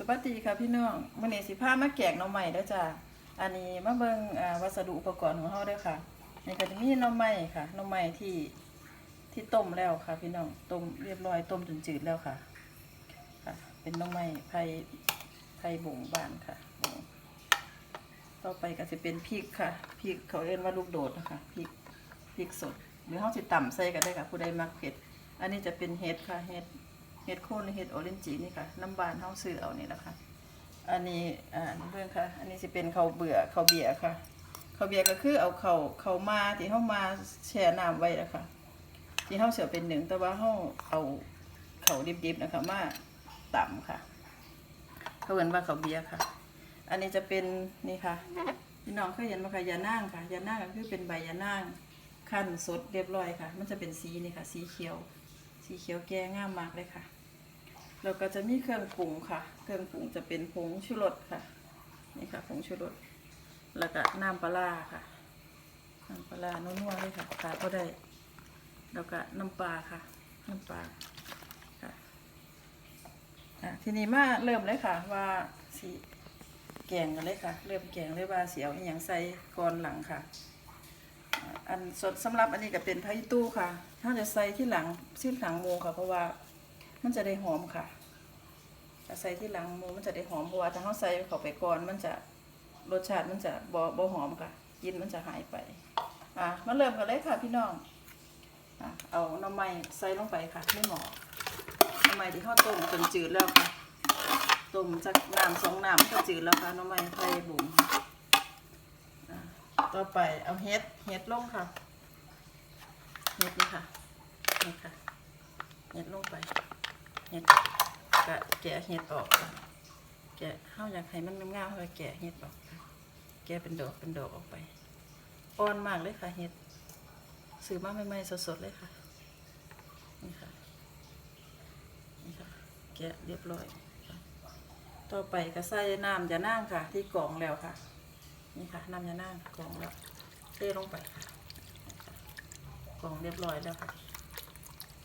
สวัสดีค่ะพี่น้องมื้อนี้สิพามาแกงหน่อไม้เด้อจ้าอันนี้มาเบิงอ่าวัสดุอุปกรณ์ของเฮาด้อค่ะนี่ก็จะมีหน่อไม้ค่ะหน่อไม้ที่ที่ต้มแล้วค่ะ พี่น้องต้มเรียบร้อยต้มจนจืดแล้วค่ะค่ะ เป็นหน่อไม้ไผ่ไผ่บุงบานค่ะบุงต่อไปก็จะเป็นพริกค่ะพริกเขาเรียกว่าลูกโดดนะคะพริกพริกสดหรือเฮาสิต่ำใส่ก็ได้ค่ะผู้ใดมักเผ็ด อันนี้จะเป็นเห็ดค่ะเห็ด เห็ดโคนเห็ดออเรนจีนี่ค่ะ น้ำบานเฮาซื้อเอานี่แหละคะ อันนี้อ่าเรื่องค่ะ อันนี้จะเป็นเขาเบื่อเขาเบียร์ค่ะ เขาเบียร์ก็คือเอาเขาวข้ามาที่เฮามาแช่น้ำไว้แล้วค่ะที่เฮาเสียเป็นหนึ่งแต่ว่าเฮาเอาเขาดิบๆนะคะมาต่ำค่ะ เขาเรียกว่าเขาเบียร์ค่ะ อันนี้จะเป็นนี่ค่ะพี่น้องเคยเห็นไหมคะยานั่งค่ะยานั่งก็คือเป็นใบยานั่งขั้นสดเรียบร้อยค่ะ มันจะเป็นสีนี่ค่ะ สีเขียว สีเขียวแก่ง่ามมากเลยค่ะ เราก็จะมีเครื่องปรุงค่ะ เครื่องปรุงจะเป็นผงชูรสค่ะ นี่ค่ะผงชูรส แล้วก็น้ำปลาค่ะ น้ำปลาร้านัวๆเลยค่ะขาดก็ได้ แล้วก็น้ำปลาค่ะ น้ำปลาค่ะอะทีนี้มาเริ่มเลยค่ะว่าสีแกงกันเลยค่ะ เริ่มแกงเลยว่าเสียวอหย่างใส่ก่อนหลังค่ะ อันสดสำหรับอันนี้ก็เป็นไผ่ตู้ค่ะถ้าจะใส่ที่หลังที่หลังหมูค่ะเพราะว่า มันจะได้หอมค่ะถ้าใส่ที่หลังหมูมันจะได้หอมเพราะว่าถ้าเขาใส่เข้าไปก่อนมันจะรสชาติมันจะบ่บ่หอมค่ะกลินมันจะหายไป อะมาเริ่มกันเลยค่ะพี่น้องอะเอาน้ำไม้ใส่ลงไปค่ะในหมอหน้ำไม้ที่เขาต้มจนจืดแล้วค่ะต้มจากน้ำสองน้ำก็จืดแล้วค่ะน้ำไม้ไทยบุ๋มต่อไปเอาเฮ็ดเฮ็ดลงค่ะเฮ็ดนี่ค่ะนี่ค่ะเฮ็ดลงไป เฮ็ดกะแกะเฮ็ดออกแกะเฮาอยากให้มันงามๆเฮาแกะเฮ็ดออกแกะเป็นดอกเป็นดอกออกไปอ่อนมากเลยค่ะเฮ็ดซื้อมาใหม่ๆสดๆเลยค่ะนี่ค่ะนี่ค่ะแกะเรียบร้อย ต่อไปก็ใส่น้ำยานั่งค่ะ ที่กรองแล้วค่ะ นี่ค่ะน้ำยานั่งกรองแล้วเทลงไปค่ะกรองเรียบร้อยแล้วค่ะ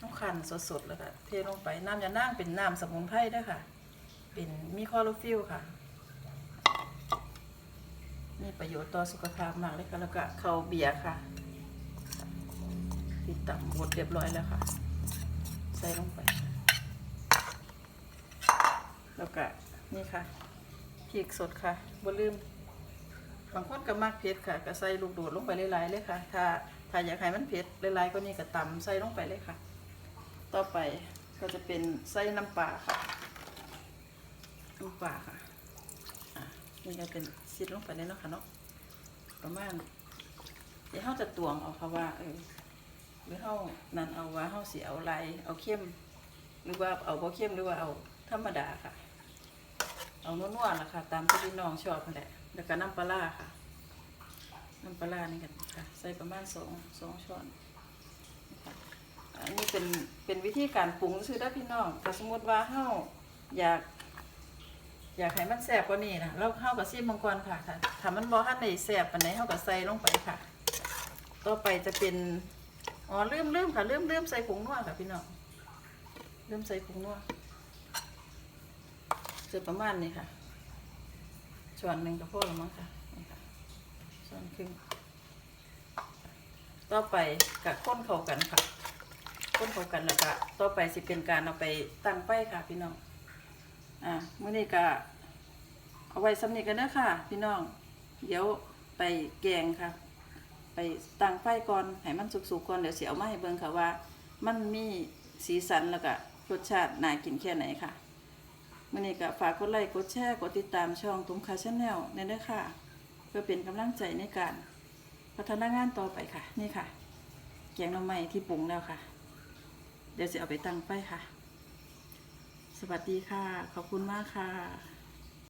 น้ำขันสดๆแล้วค่ะเทลงไปน้ำยานั่งเป็นน้ำสมุนไพรด้วยค่ะ เป็นมีคลอโรฟิลค่ะ มีประโยชน์ต่อสุขภาพมากเลยค่ะ แล้วก็เขาวเบียร์ค่ะติดต่ำบดเรียบร้อยแล้วค่ะ ใส่ลงไป แล้วก็นี่ค่ะพริกสดค่ะบ่ลืมบางคนก็มักเผ็ดค่ะก็ใส่ลูกโดดลงไปหลายๆเลยค่ะ ถ้าถ้าอยากให้มันเผ็ดหลายๆก็นี่ก็ตำใส่ลงไปเลยค่ะ ต่อไปก็จะเป็นใส่น้ำปลาค่ะน้ำปลาค่ะอะนี่ก็เป็นซิดลงไปเลยเนาะค่ะเนาะประมาณเดี๋ยวเราจะตวงเอาค่ะว่าเออหรือเรานั่นเอาว่าเราเสิเอาลายเอาเข้ม หรือว่าเอาบ่เข้มหรือว่าเอาธรรมดาค่ะ เอานัวๆล่ะค่ะ ตามที่พี่น้องชอบนั่นแหละแล้วก็น้ำปลาค่ะน้ำปลานี่กันค่ะ ใส่ประมาณสองสองช้อน อันนี้เป็นเป็นวิธีการปรุงซื้อได้พี่น้องแต่สมมติว่าเฮาอยาก อยากให้มันแซ่บกว่านี้นะเราเฮากับซีมังกรค่ะถ้าถ้ามันบ่ทันได้แซ่บปานใดเฮาก็ใส่ลงไปค่ะ ต่อไปจะเป็นอ๋อลืมลืมค่ะลืมลืมใส่ผงนัวค่ะพี่น้องลืมใส่ผงนัวจะประมาณนี้ค่ะส่วนหนึ่งก็พอแล้วมั้งค่ะนี่ค่ะส่วนครึ่งต่อไปกับข้นเข้ากันค่ะ ข้นเข้ากันแล้วก็ต่อไปสิเป็นการเอาไปตั้งไฟค่ะ พี่น้อง อ่ามื้อนี้ก็เอาไว้สำนีกันเด้อค่ะ พี่น้อง เดี๋ยวไปแกงค่ะ ไปตั้งไฟก่อนให้มันสุกๆก่อนเดี๋ยวเสิเอามาให้เบิ่งค่ะว่า มันมีสีสันแล้วก็รสชาติน่ากินแค่ไหนค่ะมื่อนี้ก็ฝากกดไลค์กดแชร์กดติดตามช่องตุ้มคาชาแนลในเด้อค่ะ เพื่อเป็นกำลังใจในการพัฒนางานต่อไปค่ะ นี่ค่ะ แกงหน่อไม้ที่ปรุงแล้วค่ะ เดี๋ยวจะเอาไปตั้งไปค่ะ สวัสดีค่ะ ขอบคุณมากค่ะ